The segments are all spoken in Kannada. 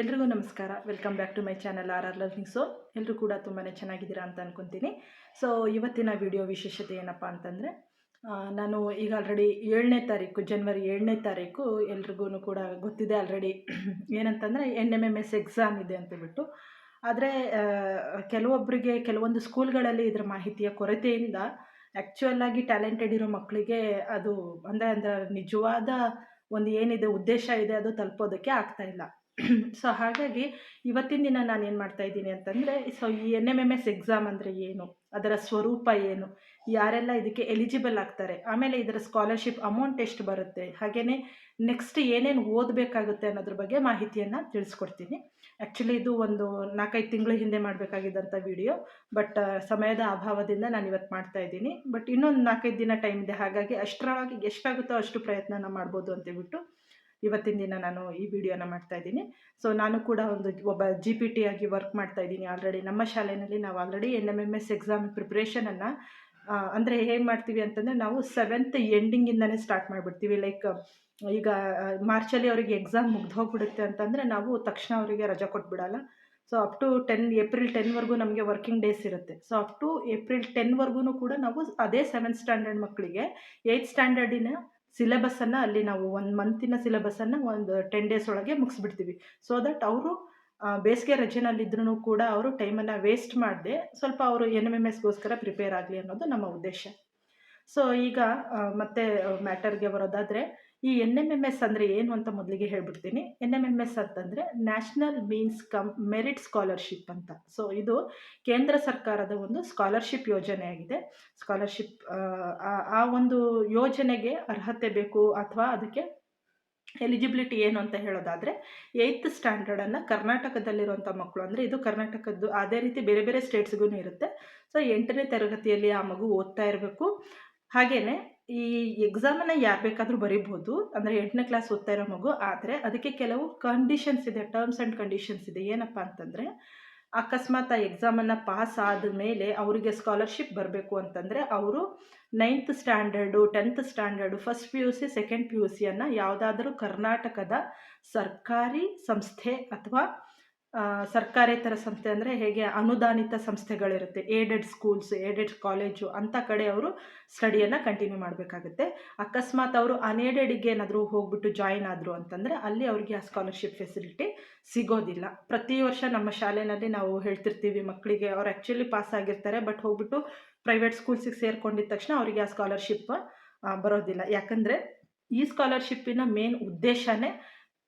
ಎಲ್ರಿಗೂ ನಮಸ್ಕಾರ. Welcome back to my channel R R learning so ಎಲ್ಲರೂ ಕೂಡ ತುಂಬಾ ಚೆನ್ನಾಗಿದ್ದೀರಾ ಅಂತ ಅನ್ಕೊತೀನಿ. ಸೊ ಇವತ್ತಿನ ವಿಡಿಯೋ ವಿಶೇಷತೆ ಏನಪ್ಪ ಅಂತಂದರೆ ನಾನು ಈಗ ಆಲ್ರೆಡಿ ಏಳನೇ ತಾರೀಕು ಜನ್ವರಿ ಏಳನೇ ತಾರೀಕು ಎಲ್ರಿಗೂ ಕೂಡ ಗೊತ್ತಿದೆ ಆಲ್ರೆಡಿ ಏನಂತಂದರೆ N M M S exam ಇದೆ ಅಂತೇಳ್ಬಿಟ್ಟು ಆದರೆ ಕೆಲವೊಬ್ಬರಿಗೆ ಕೆಲವೊಂದು ಸ್ಕೂಲ್ಗಳಲ್ಲಿ ಇದರ ಮಾಹಿತಿಯ ಕೊರತೆಯಿಂದ ಆ್ಯಕ್ಚುಯಲ್ ಆಗಿ ಟ್ಯಾಲೆಂಟೆಡ್ ಇರೋ ಮಕ್ಕಳಿಗೆ ಅದು ಅಂದರೆ ಅಂದರೆ ನಿಜವಾದ ಒಂದು ಏನಿದೆ ಉದ್ದೇಶ ಇದೆ, ಅದು ತಲುಪೋದಕ್ಕೆ ಆಗ್ತಾಯಿಲ್ಲ ಸೊ ಹಾಗಾಗಿ ಇವತ್ತಿನ ದಿನ ನಾನು ಏನು ಮಾಡ್ತಾ ಇದ್ದೀನಿ ಅಂತಂದರೆ ಸೊ ಈ N M M S exam ಅಂದರೆ ಏನು? ಅದರ ಸ್ವರೂಪ ಏನು? ಯಾರೆಲ್ಲ ಇದಕ್ಕೆ ಎಲಿಜಿಬಲ್ ಆಗ್ತಾರೆ? ಆಮೇಲೆ ಇದರ ಸ್ಕಾಲರ್ಶಿಪ್ ಅಮೌಂಟ್ ಎಷ್ಟು ಬರುತ್ತೆ? ಹಾಗೆಯೇ ನೆಕ್ಸ್ಟ್ ಏನೇನು ಓದಬೇಕಾಗುತ್ತೆ ಅನ್ನೋದ್ರ ಬಗ್ಗೆ ಮಾಹಿತಿಯನ್ನು ತಿಳಿಸ್ಕೊಡ್ತೀನಿ. ಆ್ಯಕ್ಚುಲಿ ಇದು ಒಂದು ನಾಲ್ಕೈದು ತಿಂಗಳ ಹಿಂದೆ ಮಾಡಬೇಕಾಗಿದ್ದಂಥ ವಿಡಿಯೋ ಬಟ್ ಸಮಯದ ಅಭಾವದಿಂದ ನಾನು ಇವತ್ತು ಮಾಡ್ತಾ ಇದ್ದೀನಿ. ಬಟ್ ಇನ್ನೊಂದು ನಾಲ್ಕೈದು ದಿನ ಟೈಮ್ ಇದೆ. ಹಾಗಾಗಿ ಅಷ್ಟರೊಳಗೆ ಎಷ್ಟಾಗುತ್ತೋ ಅಷ್ಟು ಪ್ರಯತ್ನನ ಮಾಡ್ಬೋದು ಅಂತೇಳ್ಬಿಟ್ಟು ಇವತ್ತಿನ ದಿನ ನಾನು ಈ ವಿಡಿಯೋನ ಮಾಡ್ತಾ ಇದ್ದೀನಿ. ಸೊ ನಾನು ಕೂಡ ಒಂದು ಒಬ್ಬ ಜಿ ಪಿ ಟಿ ಆಗಿ ವರ್ಕ್ ಮಾಡ್ತಾ ಇದ್ದೀನಿ. ಆಲ್ರೆಡಿ ನಮ್ಮ ಶಾಲೆಯಲ್ಲಿ ನಾವು already N M M S exam ಪ್ರಿಪ್ರೇಷನನ್ನು ಅಂದರೆ ಹೇಗೆ ಮಾಡ್ತೀವಿ ಅಂತಂದರೆ ನಾವು ಸೆವೆಂತ್ ಎಂಡಿಂಗಿಂದನೇ ಸ್ಟಾರ್ಟ್ ಮಾಡಿಬಿಡ್ತೀವಿ. ಲೈಕ್ ಈಗ ಮಾರ್ಚಲ್ಲಿ ಅವರಿಗೆ ಎಕ್ಸಾಮ್ ಮುಗ್ದು ಹೋಗ್ಬಿಡುತ್ತೆ ಅಂತಂದರೆ ನಾವು ತಕ್ಷಣ ಅವರಿಗೆ ರಜಾ ಕೊಟ್ಬಿಡಲ್ಲ. So up to ten April ಟೆನ್ವರೆಗೂ ನಮಗೆ ವರ್ಕಿಂಗ್ ಡೇಸ್ ಇರುತ್ತೆ. ಸೊ ಅಪ್ ಟು ಏಪ್ರಿಲ್ ಟೆನ್ವರೆಗೂ ಕೂಡ ನಾವು ಅದೇ ಸೆವೆಂತ್ ಸ್ಟ್ಯಾಂಡರ್ಡ್ ಮಕ್ಕಳಿಗೆ ಏಯ್ತ್ ಸ್ಟ್ಯಾಂಡರ್ಡಿನ ಸಿಲೆಬಸ್ಸನ್ನು ಅಲ್ಲಿ ನಾವು ಒಂದು ಮಂತಿನ ಸಿಲೆಬಸ್ಸನ್ನು ಒಂದು ಟೆನ್ ಡೇಸ್ ಒಳಗೆ ಮುಗಿಸ್ಬಿಡ್ತೀವಿ. ಸೊ ದಟ್ ಅವರು ಬೇಸಿಗೆ ರಜೆನಲ್ಲಿದ್ರೂ ಕೂಡ ಅವರು ಟೈಮನ್ನು ವೇಸ್ಟ್ ಮಾಡದೆ ಸ್ವಲ್ಪ ಅವರು ಎನ್ ಎಂ ಎಂ ಎಸ್ಗೋಸ್ಕರ ಪ್ರಿಪೇರ್ ಆಗಲಿ ಅನ್ನೋದು ನಮ್ಮ ಉದ್ದೇಶ. ಸೊ ಈಗ ಮತ್ತೆ ಮ್ಯಾಟರ್ಗೆ ಬರೋದಾದರೆ ಈ ಎನ್ ಎಂ ಎಂ ಎಸ್ ಅಂದರೆ ಏನು ಅಂತ ಮೊದಲಿಗೆ ಹೇಳ್ಬಿಡ್ತೀನಿ. ಎನ್ ಎಂ ಎಂ ಎಸ್ ಅಂತಂದರೆ national means cum merit scholarship ಅಂತ. ಸೊ ಇದು ಕೇಂದ್ರ ಸರ್ಕಾರದ ಒಂದು ಸ್ಕಾಲರ್ಶಿಪ್ ಯೋಜನೆ ಆಗಿದೆ. ಸ್ಕಾಲರ್ಶಿಪ್ ಆ ಒಂದು ಯೋಜನೆಗೆ ಅರ್ಹತೆ ಬೇಕು ಅಥವಾ ಅದಕ್ಕೆ ಎಲಿಜಿಬಿಲಿಟಿ ಏನು ಅಂತ ಹೇಳೋದಾದರೆ ಏಯ್ತ್ ಸ್ಟ್ಯಾಂಡರ್ಡನ್ನು ಕರ್ನಾಟಕದಲ್ಲಿರುವಂಥ ಮಕ್ಕಳು. ಅಂದರೆ ಇದು ಕರ್ನಾಟಕದ್ದು ಅದೇ ರೀತಿ ಬೇರೆ ಬೇರೆ ಸ್ಟೇಟ್ಸ್ಗೂ ಇರುತ್ತೆ. ಸೊ ಎಂಟನೇ ತರಗತಿಯಲ್ಲಿ ಆ ಮಗು ಓದ್ತಾ ಇರಬೇಕು. ಹಾಗೆಯೇ ಈ ಎಕ್ಸಾಮನ್ನು ಯಾರು ಬೇಕಾದರೂ ಬರೀಬೋದು. ಅಂದರೆ ಎಂಟನೇ ಕ್ಲಾಸ್ ಓದ್ತಾ ಇರೋ ಮಗು, ಆದರೆ ಅದಕ್ಕೆ ಕೆಲವು ಕಂಡೀಷನ್ಸ್ ಇದೆ ಟರ್ಮ್ಸ್ ಆ್ಯಂಡ್ ಕಂಡೀಷನ್ಸ್ ಇದೆ. ಏನಪ್ಪ ಅಂತಂದರೆ, ಅಕಸ್ಮಾತ್ ಆ ಎಕ್ಸಾಮನ್ನು ಪಾಸ್ ಆದ ಮೇಲೆ ಅವರಿಗೆ ಸ್ಕಾಲರ್ಶಿಪ್ ಬರಬೇಕು ಅಂತಂದರೆ ಅವರು ninth standard tenth standard first P U C second P U ಸಿಯನ್ನು ಯಾವುದಾದ್ರೂ ಕರ್ನಾಟಕದ ಸರ್ಕಾರಿ ಸಂಸ್ಥೆ ಅಥವಾ ಸರ್ಕಾರೇತರ ಸಂಸ್ಥೆ ಅಂದರೆ ಹೇಗೆ ಅನುದಾನಿತ ಸಂಸ್ಥೆಗಳಿರುತ್ತೆ. ಏಡೆಡ್ ಸ್ಕೂಲ್ಸ್ ಏಡೆಡ್ ಕಾಲೇಜು ಅಂಥ ಕಡೆ ಅವರು ಸ್ಟಡಿಯನ್ನು ಕಂಟಿನ್ಯೂ ಮಾಡಬೇಕಾಗುತ್ತೆ. ಅಕಸ್ಮಾತ್ ಅವರು ಅನ್ಏಡೆಡಿಗೆ ಏನಾದರೂ ಹೋಗ್ಬಿಟ್ಟು ಜಾಯಿನ್ ಆದರು ಅಂತಂದರೆ ಅಲ್ಲಿ ಅವರಿಗೆ ಆ ಸ್ಕಾಲರ್ಶಿಪ್ ಫೆಸಿಲಿಟಿ ಸಿಗೋದಿಲ್ಲ. ಪ್ರತಿ ವರ್ಷ ನಮ್ಮ ಶಾಲೆಯಲ್ಲಿ ನಾವು ಹೇಳ್ತಿರ್ತೀವಿ ಮಕ್ಕಳಿಗೆ ಅವ್ರು ಆ್ಯಕ್ಚುಲಿ ಪಾಸ್ ಆಗಿರ್ತಾರೆ ಬಟ್ ಹೋಗ್ಬಿಟ್ಟು ಪ್ರೈವೇಟ್ ಸ್ಕೂಲ್ಸಿಗೆ ಸೇರ್ಕೊಂಡಿದ್ದ ತಕ್ಷಣ ಅವರಿಗೆ ಆ ಸ್ಕಾಲರ್ಶಿಪ್ ಬರೋದಿಲ್ಲ. ಯಾಕಂದರೆ ಈ ಸ್ಕಾಲರ್ಶಿಪ್ಪಿನ ಮೇನ್ ಉದ್ದೇಶನೇ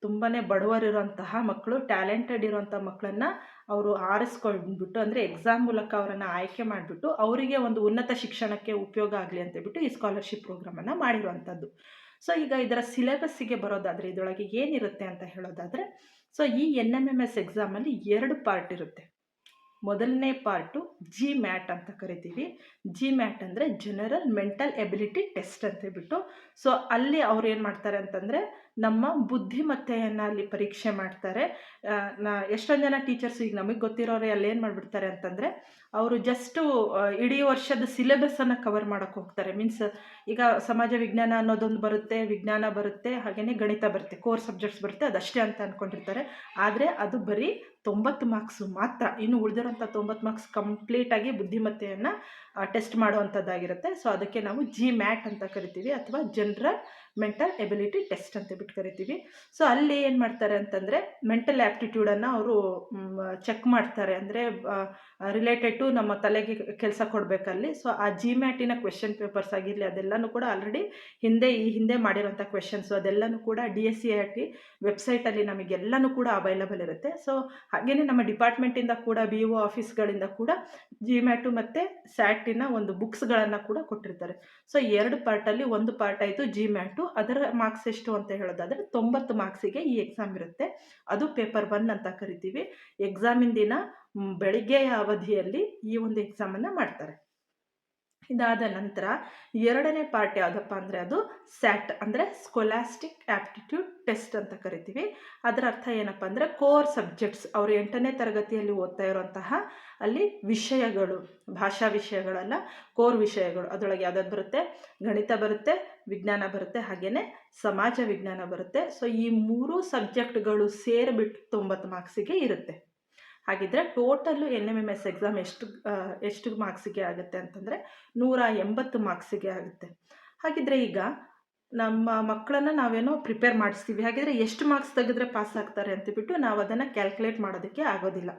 ತುಂಬಾ ಬಡವರಿರುವಂತಹ ಮಕ್ಕಳು ಟ್ಯಾಲೆಂಟೆಡ್ ಇರುವಂಥ ಮಕ್ಕಳನ್ನು ಅವರು ಆರಿಸ್ಕೊಂಡ್ಬಿಟ್ಟು, ಅಂದರೆ ಎಕ್ಸಾಮ್ ಮೂಲಕ ಅವರನ್ನು ಆಯ್ಕೆ ಮಾಡಿಬಿಟ್ಟು ಅವರಿಗೆ ಒಂದು ಉನ್ನತ ಶಿಕ್ಷಣಕ್ಕೆ ಉಪಯೋಗ ಆಗಲಿ ಅಂತೇಳ್ಬಿಟ್ಟು ಈ ಸ್ಕಾಲರ್ಶಿಪ್ ಪ್ರೋಗ್ರಾಮನ್ನು ಮಾಡಿರುವಂಥದ್ದು ಸೊ ಈಗ ಇದರ ಸಿಲೆಬಸ್ಸಿಗೆ ಬರೋದಾದರೆ ಇದರೊಳಗೆ ಏನಿರುತ್ತೆ ಅಂತ ಹೇಳೋದಾದರೆ ಸೊ ಈ ಎನ್ ಎಂ ಎಂ ಎಸ್ ಎಕ್ಸಾಮಲ್ಲಿ ಎರಡು ಪಾರ್ಟ್ ಇರುತ್ತೆ. ಮೊದಲನೇ ಪಾರ್ಟು ಜಿ ಮ್ಯಾಟ್ ಅಂತ ಕರಿತೀವಿ. ಜಿ ಮ್ಯಾಟ್ ಅಂದರೆ ಜನರಲ್ ಮೆಂಟಲ್ ಎಬಿಲಿಟಿ ಟೆಸ್ಟ್ ಅಂತ ಹೇಳ್ಬಿಟ್ಟು. ಸೊ ಅಲ್ಲಿ ಅವ್ರು ಏನು ಮಾಡ್ತಾರೆ ಅಂತಂದರೆ ನಮ್ಮ ಬುದ್ಧಿಮತ್ತೆಯನ್ನು ಅಲ್ಲಿ ಪರೀಕ್ಷೆ ಮಾಡ್ತಾರೆ. ಎಷ್ಟೊಂದು ಜನ ಟೀಚರ್ಸ್ ಈಗ ನಮಗೆ ಗೊತ್ತಿರೋರು ಅಲ್ಲಿ ಏನು ಮಾಡಿಬಿಡ್ತಾರೆ ಅಂತಂದರೆ, ಅವರು ಜಸ್ಟು ಇಡೀ ವರ್ಷದ ಸಿಲೆಬಸ್ಸನ್ನು ಕವರ್ ಮಾಡೋಕ್ಕೆ ಹೋಗ್ತಾರೆ. ಮೀನ್ಸ್ ಈಗ ಸಮಾಜ ವಿಜ್ಞಾನ ಅನ್ನೋದೊಂದು ಬರುತ್ತೆ, ವಿಜ್ಞಾನ ಬರುತ್ತೆ ಹಾಗೆಯೇ ಗಣಿತ ಬರುತ್ತೆ ಕೋರ್ ಸಬ್ಜೆಕ್ಟ್ಸ್ ಬರುತ್ತೆ, ಅದಷ್ಟೇ ಅಂತ ಅಂದ್ಕೊಂಡಿರ್ತಾರೆ ಆದರೆ ಅದು ಬರೀ ತೊಂಬತ್ತು ಮಾರ್ಕ್ಸು ಮಾತ್ರ, ಇನ್ನು ಉಳಿದಿರೋಂಥ ತೊಂಬತ್ತು ಮಾರ್ಕ್ಸ್ ಕಂಪ್ಲೀಟಾಗಿ ಬುದ್ಧಿಮತ್ತೆಯನ್ನು ಟೆಸ್ಟ್ ಮಾಡುವಂಥದ್ದಾಗಿರುತ್ತೆ. ಸೊ ಅದಕ್ಕೆ ನಾವು ಜಿ ಮ್ಯಾಟ್ ಅಂತ ಕರಿತೀವಿ ಅಥವಾ ಜನರಲ್ ಮೆಂಟಲ್ ಎಬಿಲಿಟಿ ಟೆಸ್ಟ್ ಅಂತ ಬಿಟ್ಟು ಕರಿತೀವಿ. ಸೊ ಅಲ್ಲಿ ಏನು ಮಾಡ್ತಾರೆ ಅಂತಂದರೆ ಮೆಂಟಲ್ ಆ್ಯಪ್ಟಿಟ್ಯೂಡನ್ನು ಅವರು ಚೆಕ್ ಮಾಡ್ತಾರೆ. ಅಂದರೆ ರಿಲೇಟೆಡ್ ಟು ನಮ್ಮ ತಲೆಗೆ ಕೆಲಸ ಕೊಡಬೇಕಲ್ಲಿ. ಸೊ ಆ ಜಿ ಮ್ಯಾಟಿನ ಕ್ವೆಶನ್ ಪೇಪರ್ಸ್ ಆಗಿರಲಿ, ಅದೆಲ್ಲನೂ ಕೂಡ ಆಲ್ರೆಡಿ ಹಿಂದೆ, ಈ ಹಿಂದೆ ಮಾಡಿರೋಂಥ ಕ್ವೆಶನ್ಸು ಅದೆಲ್ಲನೂ ಕೂಡ D S C I T ವೆಬ್ಸೈಟಲ್ಲಿ ನಮಗೆಲ್ಲನೂ ಕೂಡ ಅವೈಲಬಲ್ ಇರುತ್ತೆ. ಸೊ ಹಾಗೆಯೇ ನಮ್ಮ ಡಿಪಾರ್ಟ್ಮೆಂಟಿಂದ ಕೂಡ ಬಿ ಒ ಆಫೀಸ್ಗಳಿಂದ ಕೂಡ ಜಿ ಮ್ಯಾಟು ಮತ್ತು ಸ್ಯಾಟಿನ ಒಂದು ಬುಕ್ಸ್ಗಳನ್ನು ಕೂಡ ಕೊಟ್ಟಿರ್ತಾರೆ. ಸೊ ಎರಡು ಪಾರ್ಟಲ್ಲಿ ಒಂದು ಪಾರ್ಟ್ ಆಯಿತು ಜಿ ಮ್ಯಾಟು ಅದರ ಮಾರ್ಕ್ಸ್ ಎಷ್ಟು ಅಂತ ಹೇಳೋದಾದರೆ ತೊಂಬತ್ತು ಮಾರ್ಕ್ಸಿಗೆ ಈ ಎಕ್ಸಾಮ್ ಇರುತ್ತೆ. ಅದು ಪೇಪರ್ ಒನ್ ಅಂತ ಕರಿತೀವಿ. ಎಕ್ಸಾಮಿನ ದಿನ ಬೆಳಿಗ್ಗೆಯ ಅವಧಿಯಲ್ಲಿ ಈ ಒಂದು ಎಕ್ಸಾಮನ್ನು ಮಾಡ್ತಾರೆ. ಇದಾದ ನಂತರ ಎರಡನೇ ಪಾರ್ಟ್ ಯಾವುದಪ್ಪ ಅಂದರೆ ಅದು ಸ್ಯಾಟ್ ಅಂದರೆ ಸ್ಕೊಲಾಸ್ಟಿಕ್ ಆ್ಯಪ್ಟಿಟ್ಯೂಡ್ ಟೆಸ್ಟ್ ಅಂತ ಕರಿತೀವಿ. ಅದರ ಅರ್ಥ ಏನಪ್ಪ ಅಂದರೆ ಕೋರ್ ಸಬ್ಜೆಕ್ಟ್ಸ್ ಅವರು ಎಂಟನೇ ತರಗತಿಯಲ್ಲಿ ಓದ್ತಾ ಇರುವಂತಹ ಅಲ್ಲಿ ವಿಷಯಗಳು, ಭಾಷಾ ವಿಷಯಗಳಲ್ಲ ಕೋರ್ ವಿಷಯಗಳು. ಅದರೊಳಗೆ ಯಾವ್ದಾದ್ರು ಬರುತ್ತೆ? ಗಣಿತ ಬರುತ್ತೆ, ವಿಜ್ಞಾನ ಬರುತ್ತೆ ಹಾಗೆಯೇ ಸಮಾಜ ವಿಜ್ಞಾನ ಬರುತ್ತೆ. ಸೊ ಈ ಮೂರು ಸಬ್ಜೆಕ್ಟ್ಗಳು ಸೇರಿಬಿಟ್ಟು ತೊಂಬತ್ತು ಮಾರ್ಕ್ಸಿಗೆ ಇರುತ್ತೆ. ಹಾಗಿದ್ರೆ total N M M S exam ಎಷ್ಟು ಎಷ್ಟು ಮಾರ್ಕ್ಸಿಗೆ ಆಗುತ್ತೆ ಅಂತಂದರೆ ನೂರ ಎಂಬತ್ತು ಮಾರ್ಕ್ಸಿಗೆ ಆಗುತ್ತೆ. ಹಾಗಿದ್ರೆ ಈಗ ನಮ್ಮ ಮಕ್ಕಳನ್ನ ನಾವೇನೋ ಪ್ರಿಪೇರ್ ಮಾಡಿಸ್ತೀವಿ. ಹಾಗಿದ್ರೆ ಎಷ್ಟು ಮಾರ್ಕ್ಸ್ ತೆಗೆದ್ರೆ ಪಾಸ್ ಆಗ್ತಾರೆ ಅಂತಬಿಟ್ಟು ನಾವು ಅದನ್ನು ಕ್ಯಾಲ್ಕುಲೇಟ್ ಮಾಡೋದಕ್ಕೆ ಆಗೋದಿಲ್ಲ.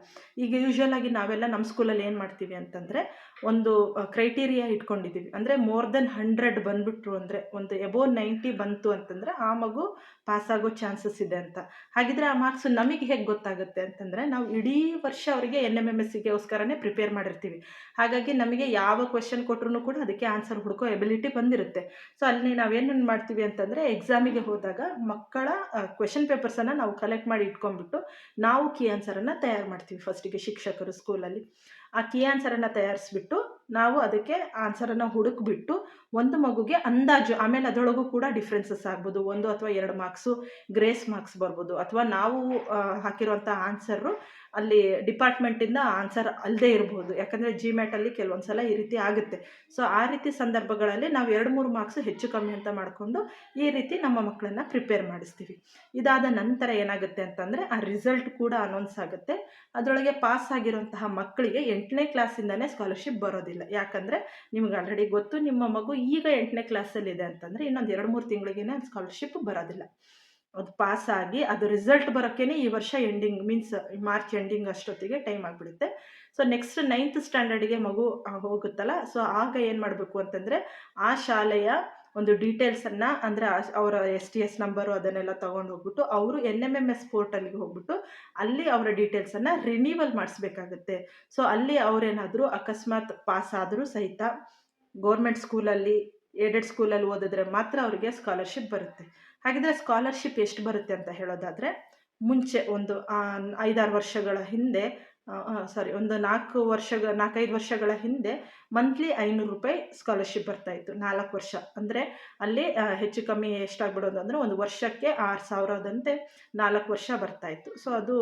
ಈಗ ಯೂಶ್ವಲಾಗಿ ನಾವೆಲ್ಲ ನಮ್ಮ ಸ್ಕೂಲಲ್ಲಿ ಏನು ಮಾಡ್ತೀವಿ ಅಂತಂದರೆ ಒಂದು ಕ್ರೈಟೀರಿಯಾ ಇಟ್ಕೊಂಡಿದ್ದೀವಿ. ಅಂದರೆ ಮೋರ್ ದೆನ್ ಹಂಡ್ರೆಡ್ ಬಂದುಬಿಟ್ರು ಅಂದರೆ ಒಂದು ಎಬೋ ನೈಂಟಿ ಬಂತು ಅಂತಂದರೆ ಆ ಮಗು ಪಾಸ್ ಆಗೋ ಚಾನ್ಸಸ್ ಇದೆ ಅಂತ. ಹಾಗಿದ್ರೆ ಆ ಮಾರ್ಕ್ಸ್ ನಮಗೆ ಹೇಗೆ ಗೊತ್ತಾಗುತ್ತೆ ಅಂತಂದರೆ ನಾವು ಇಡೀ ವರ್ಷ ಅವರಿಗೆ ಎನ್ ಎಂ ಎಂ ಎಸ್ ಸಿಗೋಸ್ಕರನೇ ಪ್ರಿಪೇರ್ ಮಾಡಿರ್ತೀವಿ. ಹಾಗಾಗಿ ನಮಗೆ ಯಾವ ಕ್ವೆಶನ್ ಕೊಟ್ಟರು ಕೂಡ ಅದಕ್ಕೆ ಆನ್ಸರ್ ಹುಡುಕೋ ಎಬಿಲಿಟಿ ಬಂದಿರುತ್ತೆ. ಸೊ ಅಲ್ಲಿ ನಾವೇನು ಮಾಡ್ತೀವಿ ಅಂತಂದರೆ ಎಕ್ಸಾಮಿಗೆ ಹೋದಾಗ ಮಕ್ಕಳ ಕ್ವೆಶನ್ ಪೇಪರ್ಸನ್ನು ನಾವು ಕಲೆಕ್ಟ್ ಮಾಡಿ ಇಟ್ಕೊಂಡ್ಬಿಟ್ಟು ನಾವು ಕೀ ಆನ್ಸರನ್ನು ತಯಾರು ಮಾಡ್ತೀವಿ ಫಸ್ಟಿಗೆ ಶಿಕ್ಷಕರು ಸ್ಕೂಲಲ್ಲಿ ಆ ಕೀ ಆನ್ಸರನ್ನು ತಯಾರಿಸ್ಬಿಟ್ಟು ನಾವು ಅದಕ್ಕೆ ಆನ್ಸರನ್ನು ಹುಡುಕ್ಬಿಟ್ಟು ಒಂದು ಮಗುಗೆ ಅಂದಾಜು, ಆಮೇಲೆ ಅದರೊಳಗೂ ಕೂಡ ಡಿಫ್ರೆನ್ಸಸ್ ಆಗ್ಬೋದು. ಒಂದು ಅಥವಾ ಎರಡು ಮಾರ್ಕ್ಸು ಗ್ರೇಸ್ ಮಾರ್ಕ್ಸ್ ಬರ್ಬೋದು. ಅಥವಾ ನಾವು ಹಾಕಿರುವಂಥ ಆನ್ಸರು ಅಲ್ಲಿ ಡಿಪಾರ್ಟ್ಮೆಂಟಿಂದ ಆನ್ಸರ್ ಅಲ್ಲದೆ ಇರ್ಬೋದು. ಯಾಕಂದರೆ ಜಿ ಮ್ಯಾಟಲ್ಲಿ ಕೆಲವೊಂದು ಸಲ ಈ ರೀತಿ ಆಗುತ್ತೆ. ಸೊ ಆ ರೀತಿ ಸಂದರ್ಭಗಳಲ್ಲಿ ನಾವು ಎರಡು, ಮೂರು ಮಾರ್ಕ್ಸು ಹೆಚ್ಚು ಕಮ್ಮಿ ಅಂತ ಮಾಡಿಕೊಂಡು ಈ ರೀತಿ ನಮ್ಮ ಮಕ್ಕಳನ್ನ ಪ್ರಿಪೇರ್ ಮಾಡಿಸ್ತೀವಿ. ಇದಾದ ನಂತರ ಏನಾಗುತ್ತೆ ಅಂತಂದರೆ, ಆ ರಿಸಲ್ಟ್ ಕೂಡ ಅನೌನ್ಸ್ ಆಗುತ್ತೆ. ಅದರೊಳಗೆ ಪಾಸ್ ಆಗಿರುವಂತಹ ಮಕ್ಕಳಿಗೆ ಎಂಟನೇ ಕ್ಲಾಸಿಂದನೇ ಸ್ಕಾಲರ್ಶಿಪ್ ಬರೋದಿಲ್ಲ. ಯಾಕಂದರೆ ನಿಮ್ಗೆ ಆಲ್ರೆಡಿ ಗೊತ್ತು, ನಿಮ್ಮ ಮಗು ಈಗ ಎಂಟನೇ ಕ್ಲಾಸಲ್ಲಿದೆ ಅಂತಂದರೆ ಇನ್ನೊಂದು ಎರಡು, ಮೂರು ತಿಂಗಳಿಗೇನೆ ಸ್ಕಾಲರ್ಶಿಪ್ ಬರೋದಿಲ್ಲ. ಅದು ಪಾಸ್ ಆಗಿ ಅದು ರಿಸಲ್ಟ್ ಬರೋಕ್ಕೇ ಈ ವರ್ಷ ಎಂಡಿಂಗ್ ಮೀನ್ಸ್ ಮಾರ್ಚ್ ಎಂಡಿಂಗ್ ಅಷ್ಟೊತ್ತಿಗೆ ಟೈಮ್ ಆಗಿಬಿಡುತ್ತೆ. ಸೊ ನೆಕ್ಸ್ಟ್ ನೈನ್ತ್ ಸ್ಟ್ಯಾಂಡರ್ಡ್ಗೆ ಮಗು ಹೋಗುತ್ತಲ್ಲ. ಸೊ ಆಗ ಏನು ಮಾಡಬೇಕು ಅಂತಂದರೆ ಆ ಶಾಲೆಯ ಒಂದು ಡೀಟೇಲ್ಸನ್ನು ಅಂದರೆ ಅವರ ಎಸ್ ಟಿ ಎಸ್ ನಂಬರು ಅದನ್ನೆಲ್ಲ ತೊಗೊಂಡು ಹೋಗ್ಬಿಟ್ಟು ಅವರು ಎನ್ ಎಂ ಎಂ ಎಸ್ ಪೋರ್ಟಲ್ಗೆ ಹೋಗ್ಬಿಟ್ಟು ಅಲ್ಲಿ ಅವರ ಡೀಟೇಲ್ಸನ್ನು ರಿನೀವಲ್ ಮಾಡಿಸ್ಬೇಕಾಗುತ್ತೆ. ಸೊ ಅಲ್ಲಿ ಅವರೇನಾದರೂ ಅಕಸ್ಮಾತ್ ಪಾಸ್ ಆದರೂ ಸಹಿತ ಗೌರ್ಮೆಂಟ್ ಸ್ಕೂಲಲ್ಲಿ ಏಡೆಡ್ ಸ್ಕೂಲಲ್ಲಿ ಓದಿದ್ರೆ ಮಾತ್ರ ಅವರಿಗೆ ಸ್ಕಾಲರ್ಶಿಪ್ ಬರುತ್ತೆ. ಹಾಗಿದ್ರೆ ಸ್ಕಾಲರ್ಶಿಪ್ ಎಷ್ಟು ಬರುತ್ತೆ ಅಂತ ಹೇಳೋದಾದರೆ, ಮುಂಚೆ ಒಂದು ಐದಾರು ವರ್ಷಗಳ ಹಿಂದೆ ಸಾರಿ ಒಂದು ನಾಲ್ಕು ವರ್ಷಗಳ ನಾಲ್ಕೈದು ವರ್ಷಗಳ ಹಿಂದೆ ಮಂತ್ಲಿ ಐನೂರು ರೂಪಾಯಿ ಸ್ಕಾಲರ್ಶಿಪ್ ಬರ್ತಾಯಿತ್ತು ನಾಲ್ಕು ವರ್ಷ. ಅಂದರೆ ಅಲ್ಲಿ ಹೆಚ್ಚು ಕಮ್ಮಿ ಎಷ್ಟಾಗ್ಬಿಡೋದು ಅಂದರೆ ಒಂದು ವರ್ಷಕ್ಕೆ ಆರು ಸಾವಿರದಂತೆ ನಾಲ್ಕು ವರ್ಷ ಬರ್ತಾಯಿತ್ತು ಸೊ ಅದು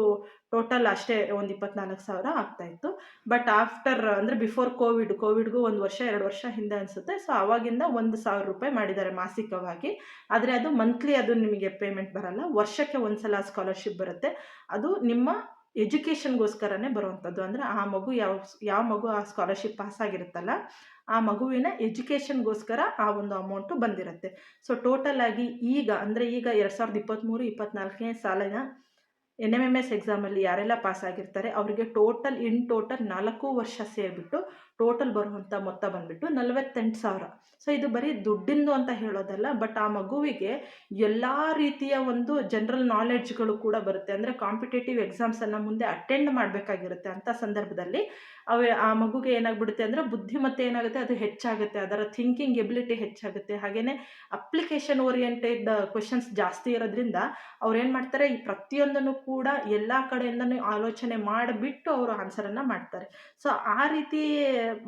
ಟೋಟಲ್ ಅಷ್ಟೇ ಒಂದು ಇಪ್ಪತ್ನಾಲ್ಕು ಸಾವಿರ ಆಗ್ತಾಯಿತ್ತು ಬಟ್ ಆಫ್ಟರ್ ಅಂದರೆ ಬಿಫೋರ್ ಕೋವಿಡ್ ಕೋವಿಡ್ಗೂ ಒಂದು ವರ್ಷ, ಎರಡು ವರ್ಷ ಹಿಂದೆ ಅನಿಸುತ್ತೆ. ಸೊ ಆವಾಗಿಂದ ಒಂದು ಸಾವಿರ ರೂಪಾಯಿ ಮಾಡಿದ್ದಾರೆ ಮಾಸಿಕವಾಗಿ. ಆದರೆ ಅದು ಮಂತ್ಲಿ ಅದು ನಿಮಗೆ ಪೇಮೆಂಟ್ ಬರಲ್ಲ. ವರ್ಷಕ್ಕೆ ಒಂದು ಸಲ ಸ್ಕಾಲರ್ಶಿಪ್ ಬರುತ್ತೆ. ಅದು ನಿಮ್ಮ ಎಜುಕೇಷನ್ಗೋಸ್ಕರನೇ ಬರುವಂಥದ್ದು. ಅಂದರೆ ಆ ಮಗು ಯಾವ ಯಾವ ಮಗು ಆ ಸ್ಕಾಲರ್ಶಿಪ್ ಪಾಸ್ ಆಗಿರುತ್ತಲ್ಲ, ಆ ಮಗುವಿನ ಎಜುಕೇಷನ್ಗೋಸ್ಕರ ಆ ಒಂದು ಅಮೌಂಟು ಬಂದಿರುತ್ತೆ. ಸೊ, ಟೋಟಲ್ ಆಗಿ ಈಗ, ಅಂದರೆ ಈಗ ಎರಡು ಸಾವಿರದ ಇಪ್ಪತ್ತ್ಮೂರು ಇಪ್ಪತ್ತ್ನಾಲ್ಕನೇ ಸಾಲಿನ ಎನ್ ಎಂ ಎಂ ಎಸ್ ಎಕ್ಸಾಮಲ್ಲಿ ಯಾರೆಲ್ಲ ಪಾಸ್ ಆಗಿರ್ತಾರೆ, ಅವರಿಗೆ ಟೋಟಲ್, ಇನ್ ಟೋಟಲ್ ನಾಲ್ಕು ವರ್ಷ ಸೇರಿಬಿಟ್ಟು ಟೋಟಲ್ ಬರುವಂಥ ಮೊತ್ತ ಬಂದುಬಿಟ್ಟು ನಲವತ್ತೆಂಟು ಸಾವಿರ. ಸೊ ಇದು ಬರೀ ದುಡ್ಡಿಂದು ಅಂತ ಹೇಳೋದಲ್ಲ ಬಟ್ ಆ ಮಗುವಿಗೆ ಎಲ್ಲ ರೀತಿಯ ಒಂದು ಜನರಲ್ ನಾಲೆಡ್ಜ್ಗಳು ಕೂಡ ಬರುತ್ತೆ. ಅಂದರೆ ಕಾಂಪಿಟೇಟಿವ್ ಎಕ್ಸಾಮ್ಸನ್ನು ಮುಂದೆ ಅಟೆಂಡ್ ಮಾಡಬೇಕಾಗಿರುತ್ತೆ ಅಂಥ ಸಂದರ್ಭದಲ್ಲಿ ಅವೆ ಆ ಮಗುಗೆ ಏನಾಗ್ಬಿಡುತ್ತೆ ಅಂದರೆ ಬುದ್ಧಿಮತ್ತೆ ಏನಾಗುತ್ತೆ, ಅದು ಹೆಚ್ಚಾಗುತ್ತೆ. ಅದರ ಥಿಂಕಿಂಗ್ ಎಬಿಲಿಟಿ ಹೆಚ್ಚಾಗುತ್ತೆ. ಹಾಗೆಯೇ ಅಪ್ಲಿಕೇಶನ್ ಓರಿಯೆಂಟೆಡ್ ಕ್ವೆಶನ್ಸ್ ಜಾಸ್ತಿ ಇರೋದ್ರಿಂದ ಅವ್ರು ಏನು ಮಾಡ್ತಾರೆ, ಈ ಪ್ರತಿಯೊಂದನ್ನು ಕೂಡ ಎಲ್ಲ ಕಡೆಯಿಂದನೂ ಆಲೋಚನೆ ಮಾಡಿಬಿಟ್ಟು ಅವರು ಆನ್ಸರನ್ನು ಮಾಡ್ತಾರೆ. ಸೊ ಆ ರೀತಿ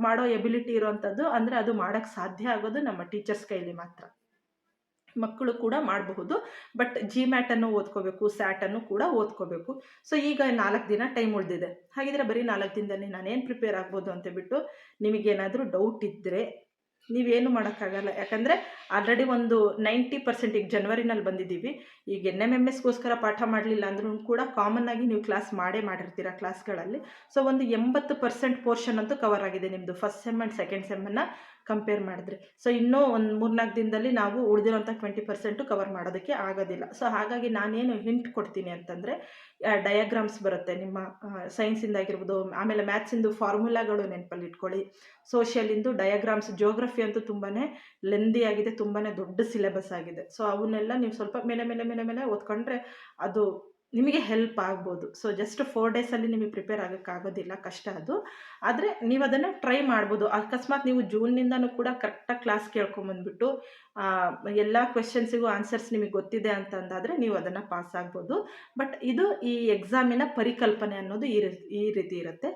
ಮಾಡೋ ಎಬಿಲಿಟಿ ಇರೋವಂಥದ್ದು ಅಂದರೆ ಅದು ಮಾಡೋಕ್ಕೆ ಸಾಧ್ಯ ಆಗೋದು ನಮ್ಮ ಟೀಚರ್ಸ್ ಕೈಲಿ ಮಾತ್ರ. ಮಕ್ಕಳು ಕೂಡ ಮಾಡಬಹುದು ಬಟ್ ಜಿ ಮ್ಯಾಟನ್ನು ಓದ್ಕೋಬೇಕು ಸ್ಯಾಟನ್ನು ಕೂಡ ಓದ್ಕೋಬೇಕು. ಸೊ ಈಗ ನಾಲ್ಕು ದಿನ ಟೈಮ್ ಉಳಿದಿದೆ. ಹಾಗಿದ್ರೆ ಬರೀ ನಾಲ್ಕು ದಿನದಲ್ಲಿ ನಾನೇನು ಪ್ರಿಪೇರ್ ಆಗ್ಬೋದು ಅಂತ ಬಿಟ್ಟು ನಿಮಗೇನಾದರೂ ಡೌಟ್ ಇದ್ದರೆ ನೀವೇನು ಮಾಡೋಕ್ಕಾಗಲ್ಲ. ಯಾಕಂದರೆ ಆಲ್ರೆಡಿ ಒಂದು ನೈಂಟಿ ಪರ್ಸೆಂಟ್ ಈಗ ಜನ್ವರಿನಲ್ಲಿ ಬಂದಿದ್ದೀವಿ. ಈಗ ಎನ್ ಎಂ ಎಂ ಎಸ್ಗೋಸ್ಕರ ಪಾಠ ಮಾಡಲಿಲ್ಲ ಅಂದ್ರೂ ಕೂಡ ಕಾಮನ್ ಆಗಿ ನೀವು ಕ್ಲಾಸ್ ಮಾಡೇ ಮಾಡಿರ್ತೀರ ಕ್ಲಾಸ್ಗಳಲ್ಲಿ ಸೊ ಒಂದು ಎಂಬತ್ತು ಪರ್ಸೆಂಟ್ ಪೋರ್ಷನ್ ಅಂತೂ ಕವರ್ ಆಗಿದೆ ನಿಮ್ಮದು ಫಸ್ಟ್ ಸೆಮ್ ಆ್ಯಂಡ್ ಸೆಕೆಂಡ್ ಸೆಮ್ಮನ್ನು ಕಂಪೇರ್ ಮಾಡಿದ್ರೆ. ಸೊ ಇನ್ನೂ ಒಂದು ಮೂರ್ನಾಲ್ಕು ದಿನದಲ್ಲಿ ನಾವು ಉಳಿದಿರೋಂಥ ಟ್ವೆಂಟಿ ಪರ್ಸೆಂಟು ಕವರ್ ಮಾಡೋದಕ್ಕೆ ಆಗೋದಿಲ್ಲ. ಸೊ ಹಾಗಾಗಿ ನಾನೇನು ಹಿಂಟ್ ಕೊಡ್ತೀನಿ ಅಂತಂದರೆ ಡಯಾಗ್ರಾಮ್ಸ್ ಬರುತ್ತೆ. ನಿಮ್ಮ ಸೈನ್ಸಿಂದ ಆಗಿರ್ಬೋದು, ಆಮೇಲೆ ಮ್ಯಾಥ್ಸಿಂದು ಫಾರ್ಮುಲಾಗಳು ನೆನಪಲ್ಲಿ ಇಟ್ಕೊಳ್ಳಿ. ಸೋಷಿಯಲಿಂದು ಡಯಾಗ್ರಾಮ್ಸ್ ಜೋಗ್ರಫಿ ಅಂತೂ ತುಂಬಾ ಲೆಂದಿ ಆಗಿದೆ ತುಂಬಾ ದೊಡ್ಡ ಸಿಲೆಬಸ್ ಆಗಿದೆ. ಸೊ ಅವನ್ನೆಲ್ಲ ನೀವು ಸ್ವಲ್ಪ ಮೇಲೆ ಮೇಲೆ ಮೇಲೆ ಮೇಲೆ ಓದ್ಕೊಂಡ್ರೆ ಅದು ನಿಮಗೆ ಹೆಲ್ಪ್ ಆಗ್ಬೋದು. ಸೊ ಜಸ್ಟ್ ಫೋರ್ ಡೇಸಲ್ಲಿ ನಿಮಗೆ ಪ್ರಿಪೇರ್ ಆಗೋಕ್ಕಾಗೋದಿಲ್ಲ, ಕಷ್ಟ ಅದು. ಆದರೆ ನೀವು ಅದನ್ನು ಟ್ರೈ ಮಾಡ್ಬೋದು. ಅಕಸ್ಮಾತ್ ನೀವು ಜೂನ್ನಿಂದನೂ ಕೂಡ ಕರೆಕ್ಟಾಗಿ ಕ್ಲಾಸ್ ಕೇಳ್ಕೊಂಬಂದ್ಬಿಟ್ಟು ಎಲ್ಲ ಕ್ವೆಶನ್ಸಿಗೂ ಆನ್ಸರ್ಸ್ ನಿಮಗೆ ಗೊತ್ತಿದೆ ಅಂತಂದಾದರೆ ನೀವು ಅದನ್ನು ಪಾಸ್ ಆಗ್ಬೋದು. ಬಟ್ ಇದು ಈ ಎಕ್ಸಾಮಿನ ಪರಿಕಲ್ಪನೆ ಅನ್ನೋದು ಈ ಈ ರೀತಿ ಇರುತ್ತೆ.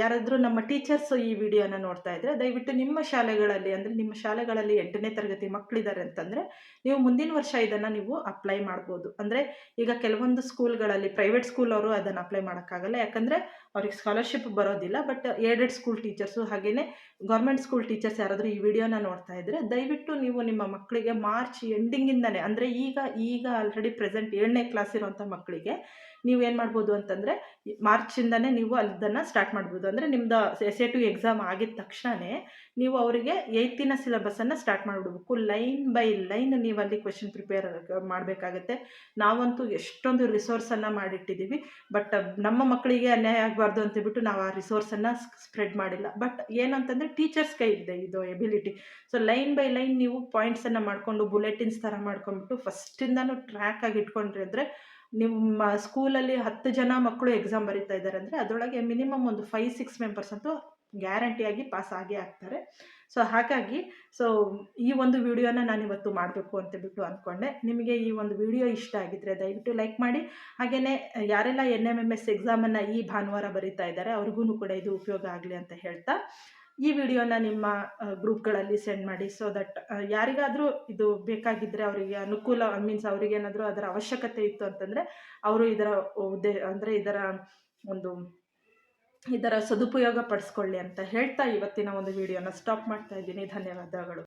ಯಾರಾದರೂ ನಮ್ಮ ಟೀಚರ್ಸ್ ಈ ವಿಡಿಯೋನ ನೋಡ್ತಾ ಇದ್ದರೆ ದಯವಿಟ್ಟು ನಿಮ್ಮ ಶಾಲೆಗಳಲ್ಲಿ, ಅಂದರೆ ನಿಮ್ಮ ಶಾಲೆಗಳಲ್ಲಿ ಎಂಟನೇ ತರಗತಿ ಮಕ್ಕಳಿದ್ದಾರೆ ಅಂತಂದರೆ, ನೀವು ಮುಂದಿನ ವರ್ಷ ಇದನ್ನು ನೀವು ಅಪ್ಲೈ ಮಾಡ್ಬೋದು. ಅಂದರೆ ಈಗ ಕೆಲವೊಂದು ಸ್ಕೂಲ್ಗಳಲ್ಲಿ ಪ್ರೈವೇಟ್ ಸ್ಕೂಲವರು ಅದನ್ನು ಅಪ್ಲೈ ಮಾಡೋಕ್ಕಾಗಲ್ಲ. ಯಾಕಂದರೆ ಅವ್ರಿಗೆ ಸ್ಕಾಲರ್ಶಿಪ್ ಬರೋದಿಲ್ಲ ಬಟ್ ಏಡೆಡ್ ಸ್ಕೂಲ್ ಟೀಚರ್ಸು ಹಾಗೆಯೇ ಗೌರ್ಮೆಂಟ್ ಸ್ಕೂಲ್ ಟೀಚರ್ಸ್ ಯಾರಾದರೂ ಈ ವಿಡಿಯೋನ ನೋಡ್ತಾ ಇದ್ದರೆ ದಯವಿಟ್ಟು ನೀವು ನಿಮ್ಮ ಮಕ್ಕಳಿಗೆ ಮಾರ್ಚ್ ಎಂಡಿಂಗಿಂದನೇ ಅಂದರೆ ಈಗ ಈಗ ಆಲ್ರೆಡಿ ಪ್ರೆಸೆಂಟ್ ಏಳನೇ ಕ್ಲಾಸ್ ಇರುವಂಥ ಮಕ್ಕಳಿಗೆ ನೀವು ಏನು ಮಾಡ್ಬೋದು ಅಂತಂದರೆ ಮಾರ್ಚಿಂದನೇ ನೀವು ಅದನ್ನು ಸ್ಟಾರ್ಟ್ ಮಾಡ್ಬೋದು. ಅಂದರೆ ನಿಮ್ಮದು ಎಸ್ ಎ ಟು ಎಕ್ಸಾಮ್ ಆಗಿದ ತಕ್ಷಣವೇ ನೀವು ಅವರಿಗೆ ಏಯ್ತಿನ ಸಿಲೆಬಸ್ಸನ್ನು ಸ್ಟಾರ್ಟ್ ಮಾಡಿಬಿಡ್ಬೇಕು. ಲೈನ್ ಬೈ ಲೈನ್ ನೀವು ಅಲ್ಲಿ ಕ್ವೆಶನ್ ಪ್ರಿಪೇರ್ ಮಾಡಬೇಕಾಗತ್ತೆ. ನಾವಂತೂ ಎಷ್ಟೊಂದು ರಿಸೋರ್ಸನ್ನು ಮಾಡಿಟ್ಟಿದ್ದೀವಿ. ಬಟ್ ನಮ್ಮ ಮಕ್ಕಳಿಗೆ ಅನ್ಯಾಯ ಆಗಬಾರ್ದು ಅಂತೇಳ್ಬಿಟ್ಟು ನಾವು ಆ ರಿಸೋರ್ಸನ್ನು ಸ್ಪ್ರೆಡ್ ಮಾಡಿಲ್ಲ. ಬಟ್ ಏನಂತಂದರೆ ಟೀಚರ್ಸ್ ಕೈ ಇದೆ ಇದು ability so line by line ನೀವು ಪಾಯಿಂಟ್ಸನ್ನು ಮಾಡಿಕೊಂಡು ಬುಲೆಟಿನ್ಸ್ ಥರ ಮಾಡ್ಕೊಂಡ್ಬಿಟ್ಟು ಫಸ್ಟಿಂದನೂ ಟ್ರ್ಯಾಕ್ ಆಗಿ ಇಟ್ಕೊಂಡ್ರಿ ಅಂದರೆ ನಿಮ್ಮ ಸ್ಕೂಲಲ್ಲಿ ಹತ್ತು ಜನ ಮಕ್ಕಳು ಎಕ್ಸಾಮ್ ಬರೀತಾ ಇದ್ದಾರೆ ಅಂದರೆ ಅದರೊಳಗೆ ಮಿನಿಮಮ್ ಒಂದು ಫೈವ್ ಸಿಕ್ಸ್ ಮೆಂಬರ್ಸ್ ಅಂತೂ ಗ್ಯಾರಂಟಿಯಾಗಿ ಪಾಸ್ ಆಗೇ ಆಗ್ತಾರೆ. ಸೊ ಹಾಗಾಗಿ ಸೊ ಈ ಒಂದು ವಿಡಿಯೋನ ನಾನು ಇವತ್ತು ಮಾಡಬೇಕು ಅಂತ ಬಿಟ್ಟು ಅಂದ್ಕೊಂಡೆ. ನಿಮಗೆ ಈ ಒಂದು ವಿಡಿಯೋ ಇಷ್ಟ ಆಗಿದ್ದರೆ ದಯವಿಟ್ಟು ಲೈಕ್ ಮಾಡಿ. ಹಾಗೆಯೇ ಯಾರೆಲ್ಲ ಎನ್ ಎಂ ಎಂ ಎಸ್ ಎಕ್ಸಾಮನ್ನು ಈ ಭಾನುವಾರ ಬರೀತಾ ಇದ್ದಾರೆ ಅವ್ರಿಗೂ ಕೂಡ ಇದು ಉಪಯೋಗ ಆಗಲಿ ಅಂತ ಹೇಳ್ತಾ. ಈ ವಿಡಿಯೋನ ನಿಮ್ಮ ಗ್ರೂಪ್ಗಳಲ್ಲಿ ಸೆಂಡ್ ಮಾಡಿ. ಸೊ ದಟ್ ಯಾರಿಗಾದರೂ ಇದು ಬೇಕಾಗಿದ್ದರೆ ಅವರಿಗೆ ಅನುಕೂಲ ಮೀನ್ಸ್ ಅವರಿಗೇನಾದರೂ ಅದರ ಅವಶ್ಯಕತೆ ಇತ್ತು ಅಂತಂದರೆ ಅವರು ಇದರ ಉದ್ದೇ, ಅಂದರೆ ಇದರ ಒಂದು ಇದರ ಸದುಪಯೋಗ ಪಡಿಸ್ಕೊಳ್ಳಿ ಅಂತ ಹೇಳ್ತಾ ಇವತ್ತಿನ ಒಂದು ವಿಡಿಯೋನ ಸ್ಟಾಪ್ ಮಾಡ್ತಾ ಇದ್ದೀನಿ. ಧನ್ಯವಾದಗಳು.